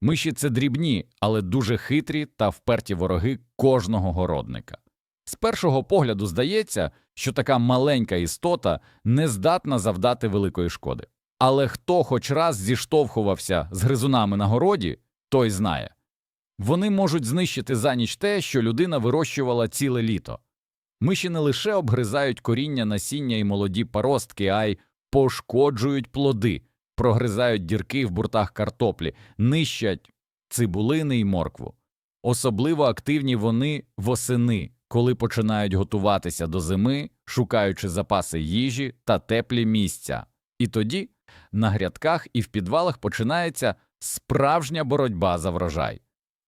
Миші це дрібні, але дуже хитрі та вперті вороги кожного городника. З першого погляду здається, що така маленька істота не здатна завдати великої шкоди. Але хто хоч раз зіштовхувався з гризунами на городі, той знає. Вони можуть знищити за ніч те, що людина вирощувала ціле літо. Миші не лише обгризають коріння, насіння і молоді паростки, а й пошкоджують плоди, прогризають дірки в буртах картоплі, нищать цибулини й моркву. Особливо активні вони восени, коли починають готуватися до зими, шукаючи запаси їжі та теплі місця. І тоді на грядках і в підвалах починається справжня боротьба за врожай.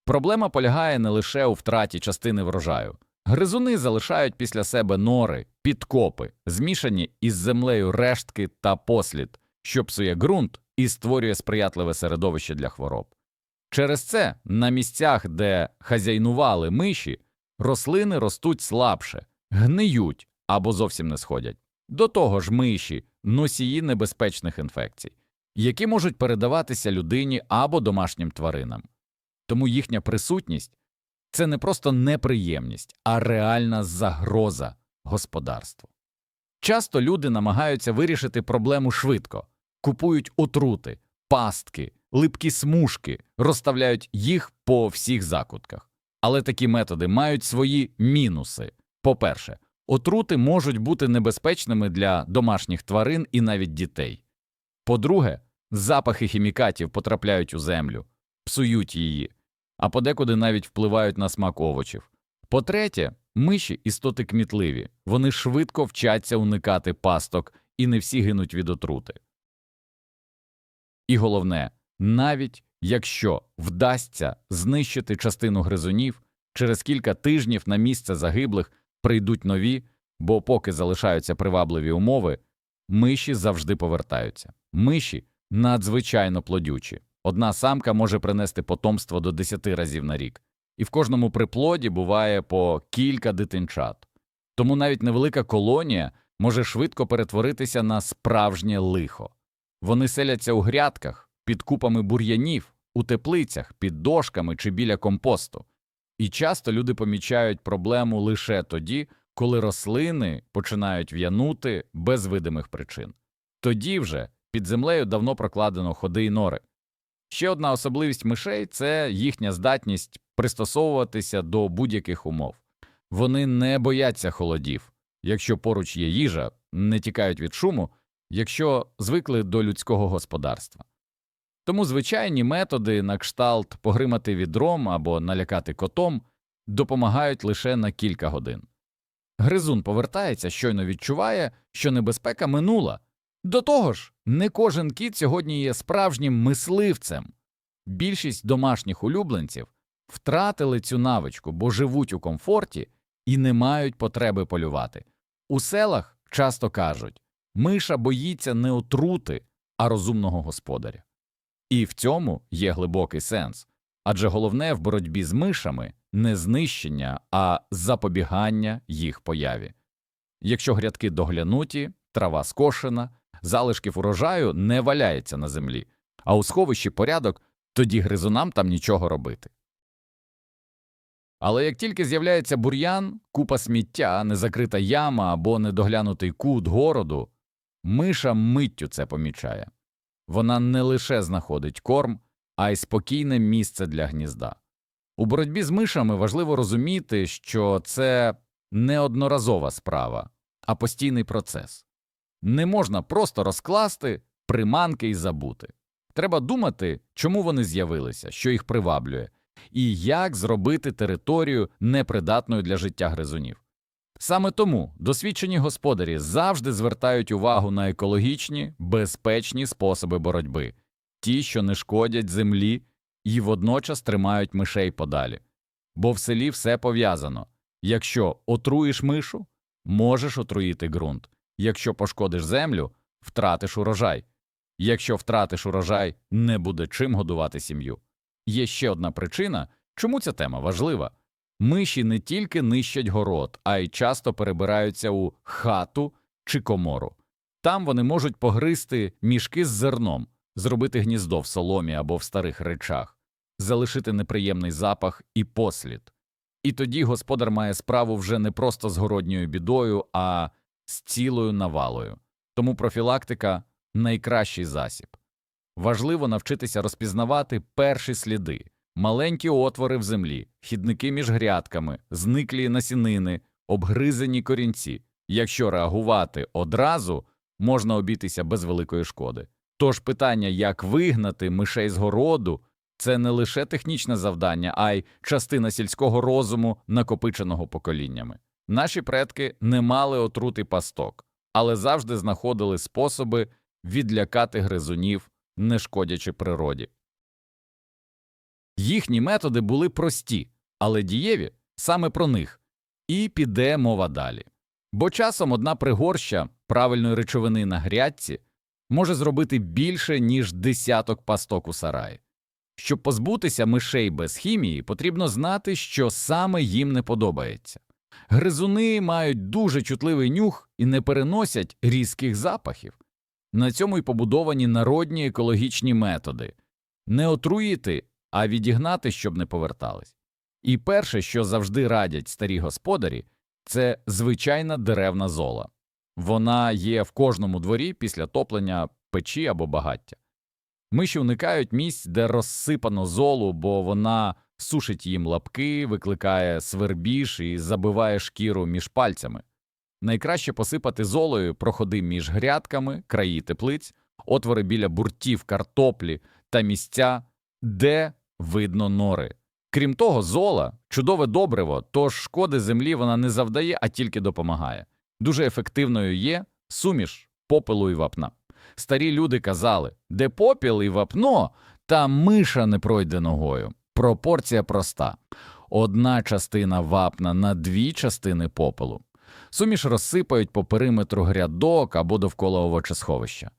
Проблема полягає не лише у втраті частини врожаю. Гризуни залишають після себе нори, підкопи, змішані із землею рештки та послід, що псує ґрунт і створює сприятливе середовище для хвороб. Через це на місцях, де хазяйнували миші, рослини ростуть слабше, гниють або зовсім не сходять. До того ж, миші носії небезпечних інфекцій, які можуть передаватися людині або домашнім тваринам. Тому їхня присутність це не просто неприємність, а реальна загроза господарству. Часто люди намагаються вирішити проблему швидко, купують отрути, пастки, липкі смужки, розставляють їх по всіх закутках. Але такі методи мають свої мінуси. По-перше, отрути можуть бути небезпечними для домашніх тварин і навіть дітей. По-друге, запахи хімікатів потрапляють у землю, псують її, а подекуди навіть впливають на смак овочів. По-третє, миші істоти кмітливі, вони швидко вчаться уникати пасток і не всі гинуть від отрути. І головне, навіть якщо вдасться знищити частину гризунів, через кілька тижнів на місце загиблих прийдуть нові, бо поки залишаються привабливі умови, миші завжди повертаються. Миші надзвичайно плодючі. Одна самка може принести потомство до 10 разів на рік, і в кожному приплоді буває по кілька дитинчат. Тому навіть невелика колонія може швидко перетворитися на справжнє лихо. Вони селяться у грядках, під купами бур'янів, у теплицях, під дошками чи біля компосту. І часто люди помічають проблему лише тоді, коли рослини починають в'янути без видимих причин. Тоді вже під землею давно прокладено ходи й нори. Ще одна особливість мишей це їхня здатність пристосовуватися до будь-яких умов. Вони не бояться холодів, якщо поруч є їжа, не тікають від шуму, якщо звикли до людського господарства. Тому звичайні методи на кшталт погримати відром або налякати котом допомагають лише на кілька годин. Гризун повертається, щойно відчуває, що небезпека минула. До того ж, не кожен кіт сьогодні є справжнім мисливцем. Більшість домашніх улюбленців втратили цю навичку, бо живуть у комфорті і не мають потреби полювати. У селах часто кажуть миша боїться не отрути, а розумного господаря. І в цьому є глибокий сенс адже головне в боротьбі з мишами не знищення, а запобігання їх появі. Якщо грядки доглянуті, трава скошена, залишків урожаю не валяється на землі, а у сховищі порядок, тоді гризунам там нічого робити. Але як тільки з'являється бур'ян, купа сміття, незакрита яма або недоглянутий кут городу, миша миттю це помічає. Вона не лише знаходить корм, а й спокійне місце для гнізда. У боротьбі з мишами важливо розуміти, що це не одноразова справа, а постійний процес. Не можна просто розкласти приманки і забути. Треба думати, чому вони з'явилися, що їх приваблює, і як зробити територію непридатною для життя гризунів. Саме тому досвідчені господарі завжди звертають увагу на екологічні, безпечні способи боротьби, ті, що не шкодять землі і водночас тримають мишей подалі. Бо в селі все пов'язано якщо отруїш мишу, можеш отруїти ґрунт, якщо пошкодиш землю, втратиш урожай. Якщо втратиш урожай, не буде чим годувати сім'ю. Є ще одна причина, чому ця тема важлива. Миші не тільки нищать город, а й часто перебираються у хату чи комору. Там вони можуть погризти мішки з зерном, зробити гніздо в соломі або в старих речах. залишити неприємний запах і послід. І тоді господар має справу вже не просто з городньою бідою, а з цілою навалою. Тому профілактика найкращий засіб. Важливо навчитися розпізнавати перші сліди, маленькі отвори в землі, хідники між грядками, зниклі насінини, обгризані корінці. Якщо реагувати одразу, можна обійтися без великої шкоди. Тож питання, як вигнати мишей з городу, це не лише технічне завдання, а й частина сільського розуму, накопиченого поколіннями. Наші предки не мали отрути пасток, але завжди знаходили способи відлякати гризунів, не шкодячи природі. Їхні методи були прості, але дієві саме про них, і піде мова далі. Бо часом одна пригорща правильної речовини на грядці може зробити більше, ніж десяток пасток у сараї. Щоб позбутися мишей без хімії, потрібно знати, що саме їм не подобається. Гризуни мають дуже чутливий нюх і не переносять різких запахів. На цьому й побудовані народні екологічні методи не отруїти, а відігнати, щоб не повертались. І перше, що завжди радять старі господарі, це звичайна деревна зола. Вона є в кожному дворі після топлення печі або багаття. Миші уникають місць, де розсипано золу, бо вона сушить їм лапки, викликає свербіж і забиває шкіру між пальцями. Найкраще посипати золою проходи між грядками, краї теплиць, отвори біля буртів, картоплі та місця, де видно нори. Крім того, зола чудове добриво, тож шкоди землі вона не завдає, а тільки допомагає. Дуже ефективною є суміш попелу і вапна. Старі люди казали, де попіл і вапно, там миша не пройде ногою. Пропорція проста одна частина вапна на дві частини попелу. Суміш розсипають по периметру грядок або довкола овочесховища.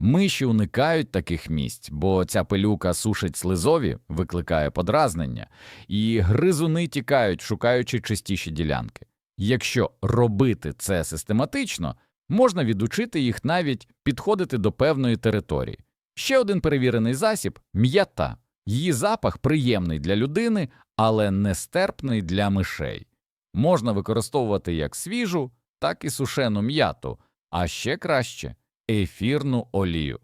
Миші уникають таких місць, бо ця пилюка сушить слизові, викликає подразнення, і гризуни тікають, шукаючи чистіші ділянки. Якщо робити це систематично, можна відучити їх навіть підходити до певної території. Ще один перевірений засіб м'ята. Її запах приємний для людини, але нестерпний для мишей. Можна використовувати як свіжу, так і сушену м'яту, а ще краще ефірну олію.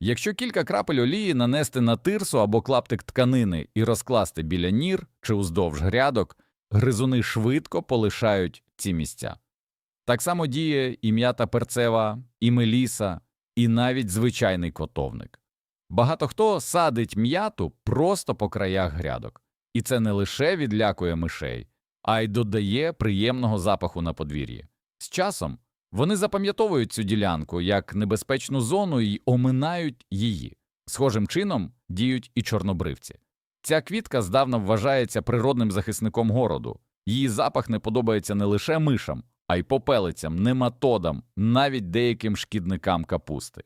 Якщо кілька крапель олії нанести на тирсу або клаптик тканини і розкласти біля нір чи уздовж грядок, гризуни швидко полишають ці місця. Так само діє і м'ята перцева, і меліса, і навіть звичайний котовник. Багато хто садить м'яту просто по краях грядок, і це не лише відлякує мишей, а й додає приємного запаху на подвір'ї. З часом вони запам'ятовують цю ділянку як небезпечну зону і оминають її. Схожим чином діють і чорнобривці. Ця квітка здавна вважається природним захисником городу. Її запах не подобається не лише мишам, а й попелицям, нематодам, навіть деяким шкідникам капусти.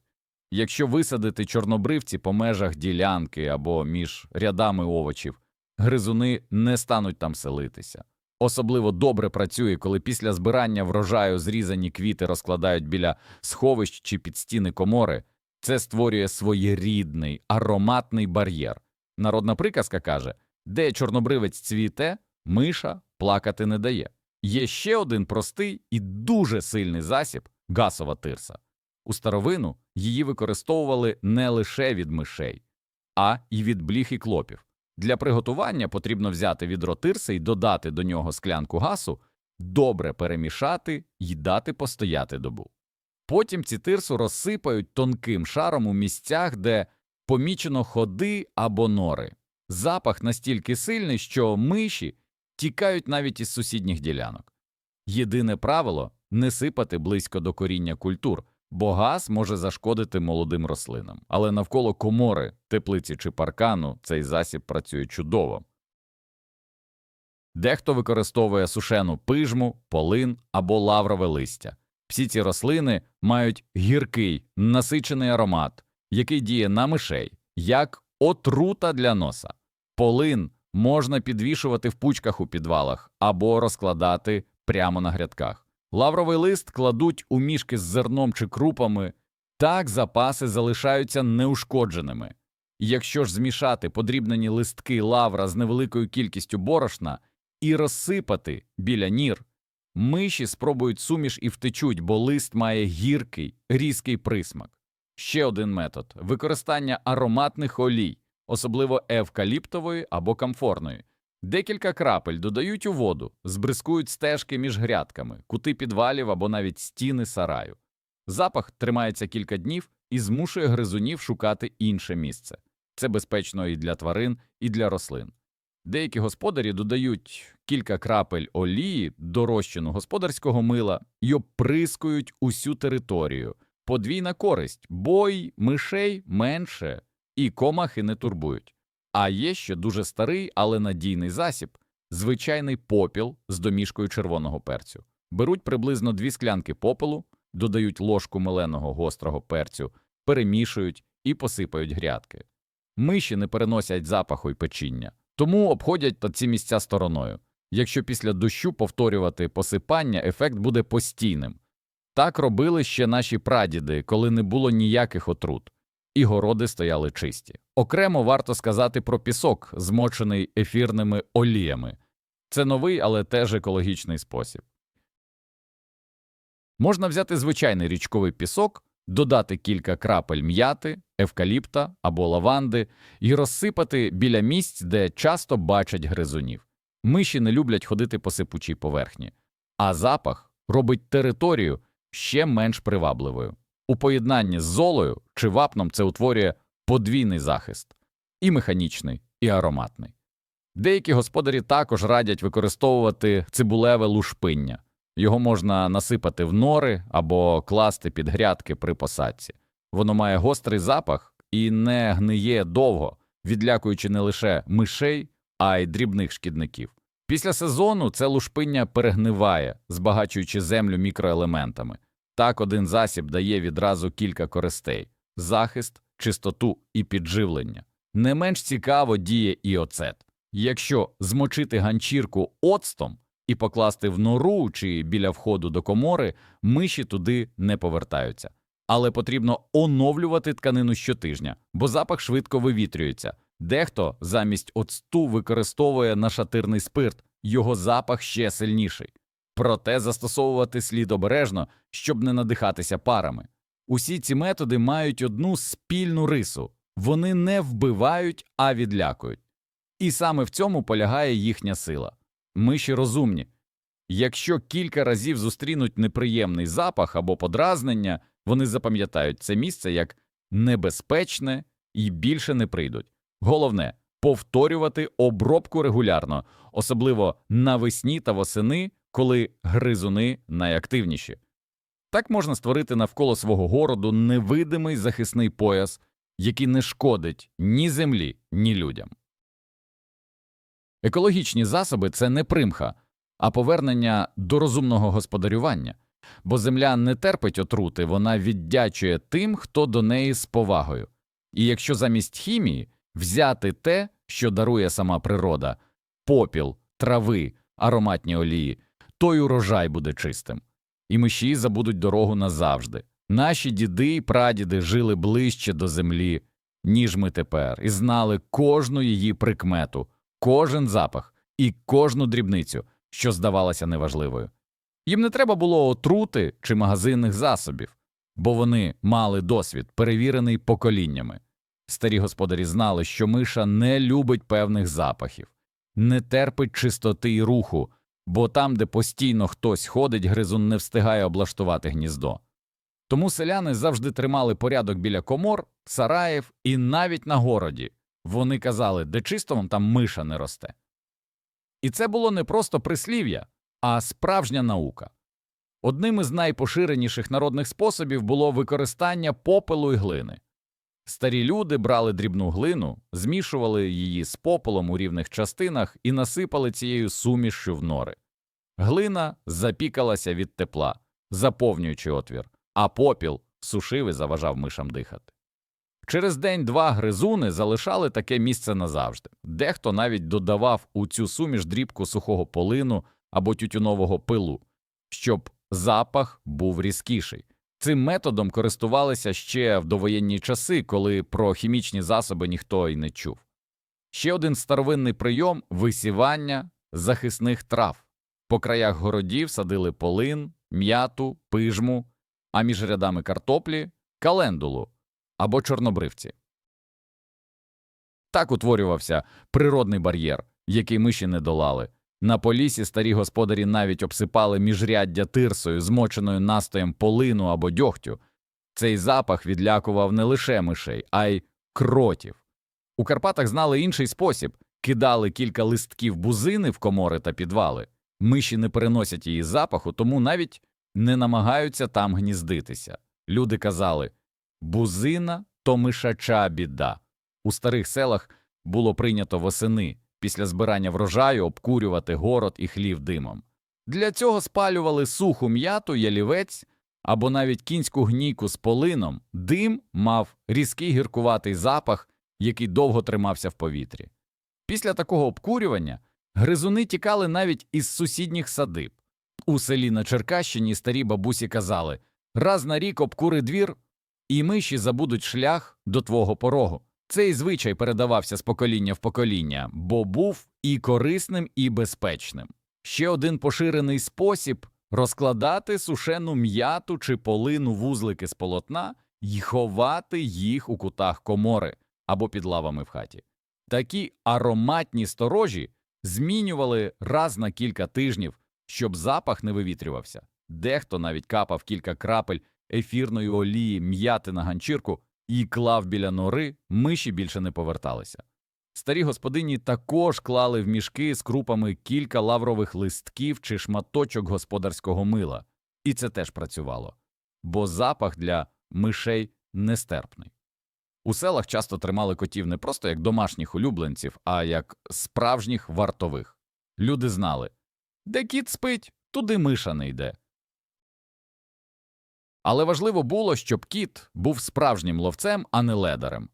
Якщо висадити чорнобривці по межах ділянки або між рядами овочів, гризуни не стануть там селитися. Особливо добре працює, коли після збирання врожаю зрізані квіти розкладають біля сховищ чи під стіни комори. Це створює своєрідний ароматний бар'єр. Народна приказка каже, де чорнобривець цвіте, миша плакати не дає. Є ще один простий і дуже сильний засіб гасова тирса. У старовину її використовували не лише від мишей, а й від бліх і клопів. Для приготування потрібно взяти відро тирси і додати до нього склянку гасу, добре перемішати і дати постояти добу. Потім ці тирсу розсипають тонким шаром у місцях, де помічено ходи або нори. Запах настільки сильний, що миші тікають навіть із сусідніх ділянок. Єдине правило не сипати близько до коріння культур, бо газ може зашкодити молодим рослинам. Але навколо комори, теплиці чи паркану цей засіб працює чудово. Дехто використовує сушену пижму, полин або лаврове листя. Всі ці рослини мають гіркий, насичений аромат, який діє на мишей, як отрута для носа. Полин можна підвішувати в пучках у підвалах або розкладати прямо на грядках. Лавровий лист кладуть у мішки з зерном чи крупами, так запаси залишаються неушкодженими. Якщо ж змішати подрібнені листки лавра з невеликою кількістю борошна і розсипати біля нір, миші спробують суміш і втечуть, бо лист має гіркий, різкий присмак. Ще один метод використання ароматних олій, особливо евкаліптової або камфорної. Декілька крапель додають у воду, збризкують стежки між грядками, кути підвалів або навіть стіни сараю. Запах тримається кілька днів і змушує гризунів шукати інше місце. Це безпечно і для тварин, і для рослин. Деякі господарі додають кілька крапель олії до розчину господарського мила і оприскують усю територію. Подвійна користь, бо й мишей менше, і комахи не турбують. А є ще дуже старий, але надійний засіб звичайний попіл з домішкою червоного перцю. Беруть приблизно дві склянки попелу, додають ложку меленого гострого перцю, перемішують і посипають грядки. Миші не переносять запаху й печіння, тому обходять ці місця стороною. Якщо після дощу повторювати посипання, ефект буде постійним. Так робили ще наші прадіди, коли не було ніяких отрут, і городи стояли чисті. Окремо варто сказати про пісок, змочений ефірними оліями. Це новий, але теж екологічний спосіб. Можна взяти звичайний річковий пісок, додати кілька крапель м'яти, евкаліпта або лаванди і розсипати біля місць, де часто бачать гризунів. Миші не люблять ходити по сипучій поверхні, а запах робить територію ще менш привабливою. У поєднанні з золою чи вапном це утворює подвійний захист і механічний, і ароматний. Деякі господарі також радять використовувати цибулеве лушпиння. Його можна насипати в нори або класти під грядки при посадці. Воно має гострий запах і не гниє довго, відлякуючи не лише мишей, а й дрібних шкідників. Після сезону це лушпиння перегниває, збагачуючи землю мікроелементами. Так один засіб дає відразу кілька користей захист, чистоту і підживлення. Не менш цікаво діє і оцет. Якщо змочити ганчірку оцтом і покласти в нору чи біля входу до комори, миші туди не повертаються. Але потрібно оновлювати тканину щотижня, бо запах швидко вивітрюється. Дехто замість оцту використовує нашатирний спирт, його запах ще сильніший. Проте застосовувати слід обережно, щоб не надихатися парами. Усі ці методи мають одну спільну рису вони не вбивають, а відлякують. І саме в цьому полягає їхня сила. Миші розумні. Якщо кілька разів зустрінуть неприємний запах або подразнення, вони запам'ятають це місце як небезпечне і більше не прийдуть. Головне повторювати обробку регулярно, особливо навесні та восени, коли гризуни найактивніші. Так можна створити навколо свого городу невидимий захисний пояс, який не шкодить ні землі, ні людям. Екологічні засоби це не примха, а повернення до розумного господарювання, бо земля не терпить отрути, вона віддячує тим, хто до неї з повагою. І якщо замість хімії взяти те, що дарує сама природа попіл, трави, ароматні олії, той урожай буде чистим. І миші забудуть дорогу назавжди. Наші діди і прадіди жили ближче до землі, ніж ми тепер, і знали кожну її прикмету, кожен запах і кожну дрібницю, що здавалася неважливою. Їм не треба було отрути чи магазинних засобів, бо вони мали досвід, перевірений поколіннями. Старі господарі знали, що миша не любить певних запахів, не терпить чистоти й руху, бо там, де постійно хтось ходить, гризун не встигає облаштувати гніздо. Тому селяни завжди тримали порядок біля комор, сараїв і навіть на городі. Вони казали, де чисто вам там миша не росте. І це було не просто прислів'я, а справжня наука. Одним із найпоширеніших народних способів було використання попелу і глини. Старі люди брали дрібну глину, змішували її з попелом у рівних частинах і насипали цією сумішшю в нори. Глина запікалася від тепла, заповнюючи отвір, а попіл сушив і заважав мишам дихати. Через день-два гризуни залишали таке місце назавжди. Дехто навіть додавав у цю суміш дрібку сухого полину або тютюнового пилу, щоб запах був різкіший. Цим методом користувалися ще в довоєнні часи, коли про хімічні засоби ніхто й не чув. Ще один старовинний прийом висівання захисних трав. По краях городів садили полин, м'яту, пижму, а між рядами картоплі календулу або чорнобривці. Так утворювався природний бар'єр, який миші не долали. На полісі старі господарі навіть обсипали міжряддя тирсою, змоченою настоєм полину або дьогтю. Цей запах відлякував не лише мишей, а й кротів. У Карпатах знали інший спосіб кидали кілька листків бузини в комори та підвали. Миші не переносять її запаху, тому навіть не намагаються там гніздитися. Люди казали бузина то мишача біда. У старих селах було прийнято восени після збирання врожаю обкурювати город і хлів димом. Для цього спалювали суху м'яту, ялівець або навіть кінську гнійку з полином. Дим мав різкий гіркуватий запах, який довго тримався в повітрі. Після такого обкурювання гризуни тікали навіть із сусідніх садиб. У селі на Черкащині старі бабусі казали раз на рік обкури двір, і миші забудуть шлях до твого порогу. Цей звичай передавався з покоління в покоління, бо був і корисним, і безпечним. Ще один поширений спосіб розкладати сушену м'яту чи полину вузлики з полотна і ховати їх у кутах комори або під лавами в хаті. Такі ароматні сторожі змінювали раз на кілька тижнів, щоб запах не вивітрювався. Дехто навіть капав кілька крапель ефірної олії м'яти на ганчірку і клав біля нори, миші більше не поверталися. Старі господині також клали в мішки з крупами кілька лаврових листків чи шматочок господарського мила, і це теж працювало, бо запах для мишей нестерпний. У селах часто тримали котів не просто як домашніх улюбленців, а як справжніх вартових. Люди знали, де кіт спить, туди миша не йде. Але важливо було, щоб кіт був справжнім ловцем, а не ледарем.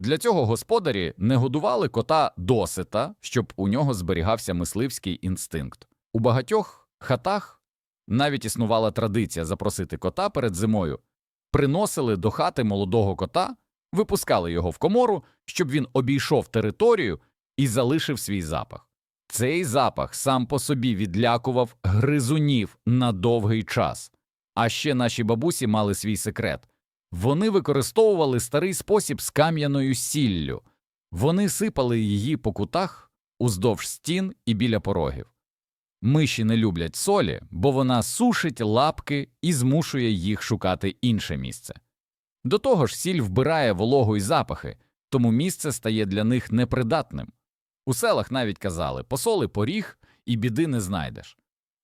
Для цього господарі не годували кота досита, щоб у нього зберігався мисливський інстинкт. У багатьох хатах навіть існувала традиція запросити кота перед зимою, приносили до хати молодого кота, випускали його в комору, щоб він обійшов територію і залишив свій запах. Цей запах сам по собі відлякував гризунів на довгий час. А ще наші бабусі мали свій секрет. Вони використовували старий спосіб з кам'яною сіллю. Вони сипали її по кутах уздовж стін і біля порогів. Миші не люблять солі, бо вона сушить лапки і змушує їх шукати інше місце. До того ж, сіль вбирає вологу й запахи, тому місце стає для них непридатним. У селах навіть казали посоли поріг і біди не знайдеш.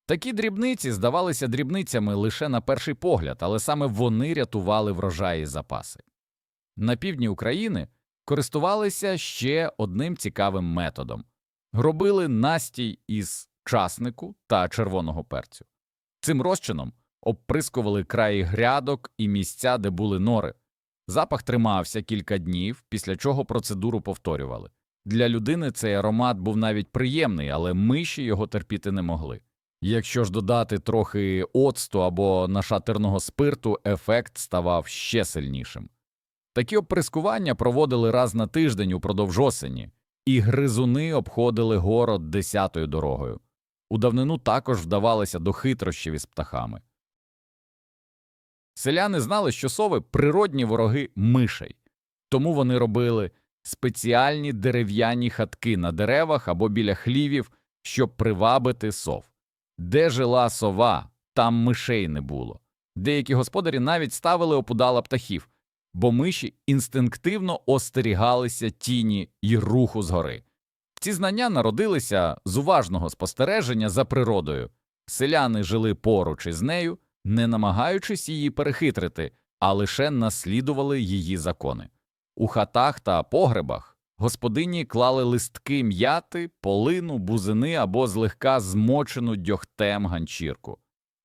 Такі дрібниці здавалися дрібницями лише на перший погляд, але саме вони рятували врожаї запаси. На півдні України користувалися ще одним цікавим методом робили настій із часнику та червоного перцю. Цим розчином обприскували краї грядок і місця, де були нори. Запах тримався кілька днів, після чого процедуру повторювали. Для людини цей аромат був навіть приємний, але миші його терпіти не могли. Якщо ж додати трохи оцту або нашатерного спирту, ефект ставав ще сильнішим. Такі обприскування проводили раз на тиждень упродовж осені, і гризуни обходили город десятою дорогою. У давнину також вдавалися до хитрощів із птахами. Селяни знали, що сови природні вороги мишей, тому вони робили спеціальні дерев'яні хатки на деревах або біля хлівів, щоб привабити сов. Де жила сова, там мишей не було. Деякі господарі навіть ставили опудала птахів, бо миші інстинктивно остерігалися тіні й руху згори. Ці знання народилися з уважного спостереження за природою. Селяни жили поруч із нею, не намагаючись її перехитрити, а лише наслідували її закони. У хатах та погребах господині клали листки м'яти, полину, бузини або злегка змочену дьогтем ганчірку.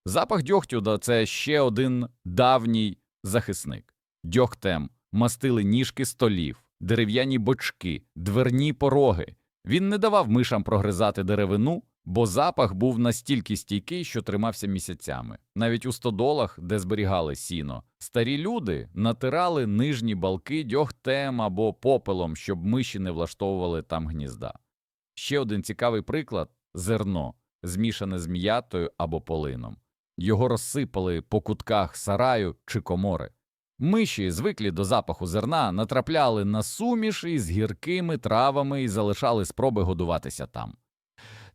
Запах дьогтю – це ще один давній захисник. Дьогтем мастили ніжки столів, дерев'яні бочки, дверні пороги. Він не давав мишам прогризати деревину, бо запах був настільки стійкий, що тримався місяцями. Навіть у стодолах, де зберігали сіно, старі люди натирали нижні балки дьогтем або попелом, щоб миші не влаштовували там гнізда. Ще один цікавий приклад зерно, змішане з м'ятою або полином. Його розсипали по кутках сараю чи комори. Миші, звиклі до запаху зерна, натрапляли на суміш із гіркими травами і залишали спроби годуватися там.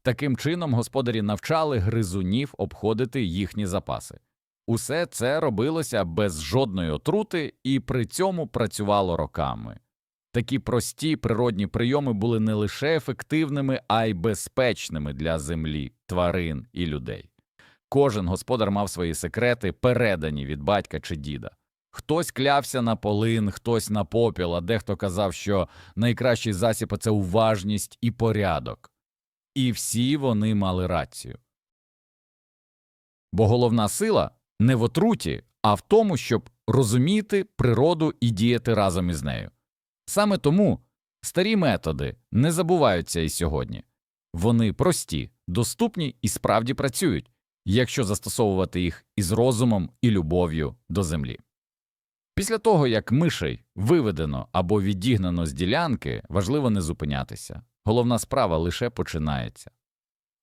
Таким чином господарі навчали гризунів обходити їхні запаси. Усе це робилося без жодної отрути і при цьому працювало роками. Такі прості природні прийоми були не лише ефективними, а й безпечними для землі, тварин і людей. Кожен господар мав свої секрети, передані від батька чи діда. Хтось клявся на полин, хтось на попіл, а дехто казав, що найкращий засіб – це уважність і порядок. І всі вони мали рацію. Бо головна сила не в отруті, а в тому, щоб розуміти природу і діяти разом із нею. Саме тому старі методи не забуваються і сьогодні. Вони прості, доступні і справді працюють, якщо застосовувати їх із розумом і любов'ю до землі. Після того, як мишей виведено або відігнано з ділянки, важливо не зупинятися. Головна справа лише починається.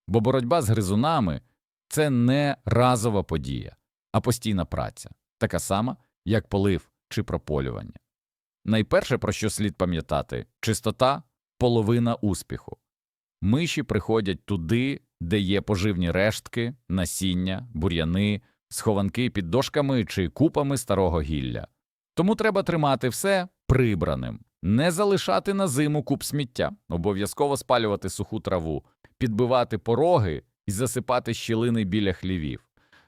Бо боротьба з гризунами це не разова подія, а постійна праця, така сама, як полив чи прополювання. Найперше, про що слід пам'ятати чистота половина успіху. Миші приходять туди, де є поживні рештки, насіння, бур'яни, схованки під дошками чи купами старого гілля. Тому треба тримати все прибраним, не залишати на зиму куп сміття, обов'язково спалювати суху траву, підбивати пороги і засипати щілини біля хлівів.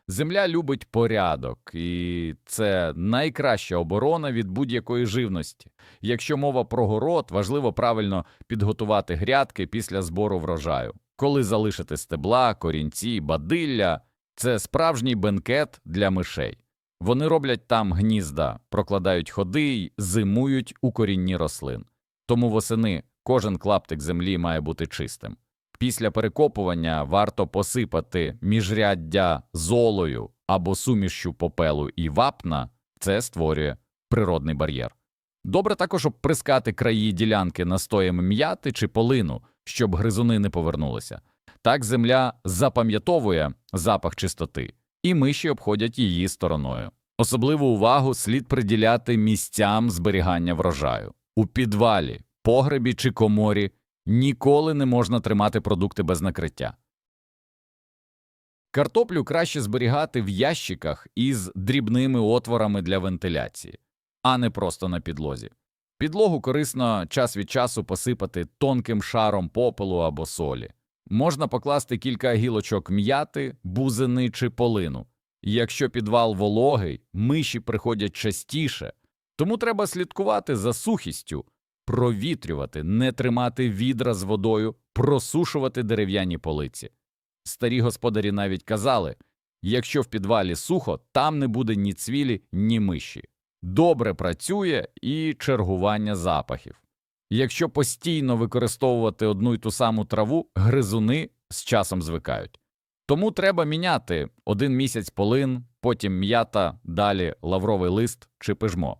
Земля любить порядок, і це найкраща оборона від будь-якої живності. Якщо мова про город, важливо правильно підготувати грядки після збору врожаю. Коли залишити стебла, корінці, бадилля це справжній бенкет для мишей. Вони роблять там гнізда, прокладають ходи й зимують у корінні рослин. Тому восени кожен клаптик землі має бути чистим. Після перекопування варто посипати міжряддя золою або сумішю попелу і вапна, це створює природний бар'єр. Добре також обприскати краї ділянки настоєм м'яти чи полину, щоб гризуни не повернулися. Так земля запам'ятовує запах чистоти, і миші обходять її стороною. Особливу увагу слід приділяти місцям зберігання врожаю. У підвалі, погребі чи коморі ніколи не можна тримати продукти без накриття. Картоплю краще зберігати в ящиках із дрібними отворами для вентиляції, а не просто на підлозі. Підлогу корисно час від часу посипати тонким шаром попелу або солі. Можна покласти кілька гілочок м'яти, бузини чи полину. Якщо підвал вологий, миші приходять частіше, тому треба слідкувати за сухістю, провітрювати, не тримати відра з водою, просушувати дерев'яні полиці. Старі господарі навіть казали якщо в підвалі сухо, там не буде ні цвілі, ні миші. Добре працює і чергування запахів. Якщо постійно використовувати одну й ту саму траву, гризуни з часом звикають. Тому треба міняти один місяць полин, потім м'ята, далі лавровий лист чи пижмо.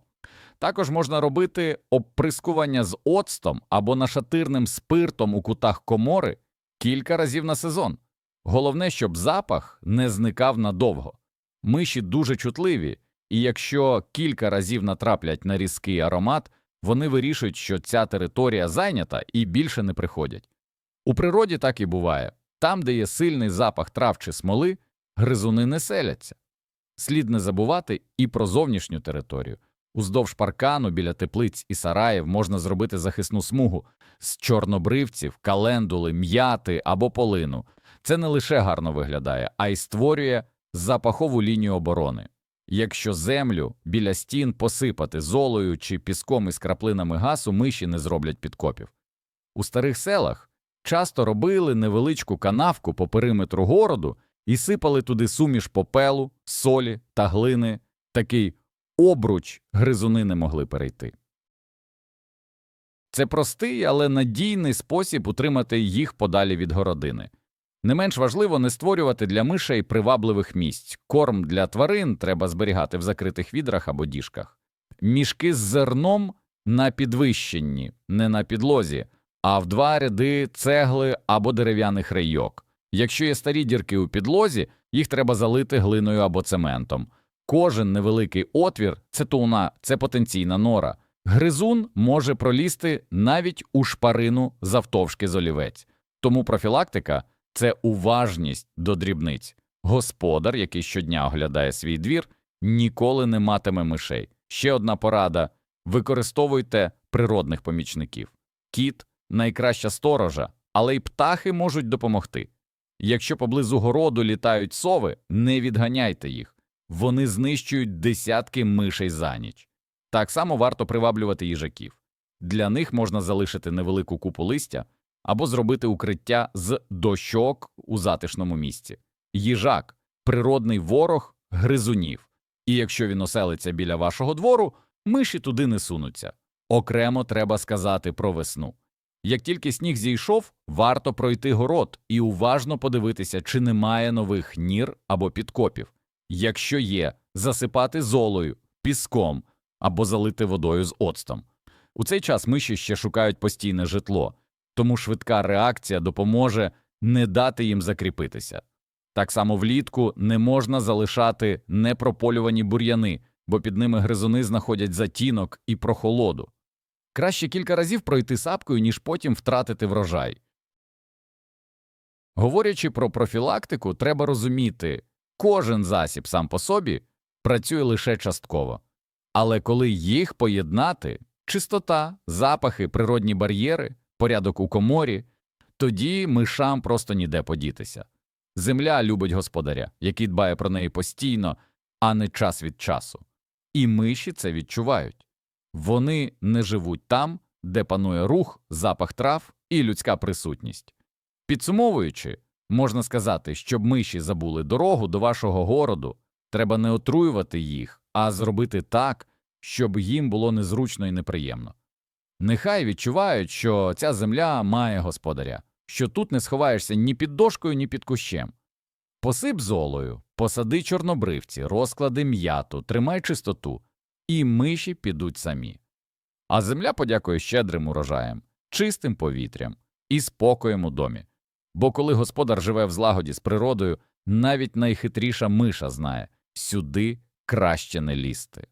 Також можна робити обприскування з оцтом або нашатирним спиртом у кутах комори кілька разів на сезон. Головне, щоб запах не зникав надовго. Миші дуже чутливі, і якщо кілька разів натраплять на різкий аромат, вони вирішують, що ця територія зайнята і більше не приходять. У природі так і буває. Там, де є сильний запах трав чи смоли, гризуни не селяться. Слід не забувати і про зовнішню територію. Уздовж паркану біля теплиць і сараїв можна зробити захисну смугу з чорнобривців, календули, м'яти або полину. Це не лише гарно виглядає, а й створює запахову лінію оборони. Якщо землю біля стін посипати золою чи піском із краплинами газу, миші не зроблять підкопів. У старих селах часто робили невеличку канавку по периметру городу і сипали туди суміш попелу, солі та глини, такий обруч гризуни не могли перейти. Це простий, але надійний спосіб утримати їх подалі від городини. Не менш важливо не створювати для мишей привабливих місць. Корм для тварин треба зберігати в закритих відрах або діжках. Мішки з зерном на підвищенні, не на підлозі, а в два ряди цегли або дерев'яних рейок. Якщо є старі дірки у підлозі, їх треба залити глиною або цементом. Кожен невеликий отвір це туна, це потенційна нора. Гризун може пролізти навіть у шпарину завтовшки з олівець. Тому профілактика це уважність до дрібниць. Господар, який щодня оглядає свій двір, ніколи не матиме мишей. Ще одна порада використовуйте природних помічників. Кіт найкраща сторожа, але й птахи можуть допомогти. Якщо поблизу городу літають сови, не відганяйте їх. Вони знищують десятки мишей за ніч. Так само варто приваблювати їжаків. Для них можна залишити невелику купу листя або зробити укриття з дощок у затишному місці. Їжак природний ворог гризунів. І якщо він оселиться біля вашого двору, миші туди не сунуться. Окремо треба сказати про весну. Як тільки сніг зійшов, варто пройти город і уважно подивитися, чи немає нових нір або підкопів. Якщо є, засипати золою, піском або залити водою з оцтом. У цей час миші ще шукають постійне житло, тому швидка реакція допоможе не дати їм закріпитися. Так само влітку не можна залишати непрополювані бур'яни, бо під ними гризуни знаходять затінок і прохолоду. Краще кілька разів пройти сапкою, ніж потім втратити врожай. Говорячи про профілактику, треба розуміти, кожен засіб сам по собі працює лише частково. Але коли їх поєднати чистота, запахи, природні бар'єри, порядок у коморі, тоді мишам просто ніде подітися. Земля любить господаря, який дбає про неї постійно, а не час від часу. І миші це відчувають. Вони не живуть там, де панує рух, запах трав і людська присутність. Підсумовуючи, можна сказати, щоб миші забули дорогу до вашого городу, треба не отруювати їх, а зробити так, щоб їм було незручно і неприємно. Нехай відчувають, що ця земля має господаря, що тут не сховаєшся ні під дошкою, ні під кущем. Посип золою, посади чорнобривці, розклади м'яту, тримай чистоту, і миші підуть самі. А земля подякує щедрим урожаєм, чистим повітрям і спокоєм у домі. Бо коли господар живе в злагоді з природою, навіть найхитріша миша знає сюди краще не лізти.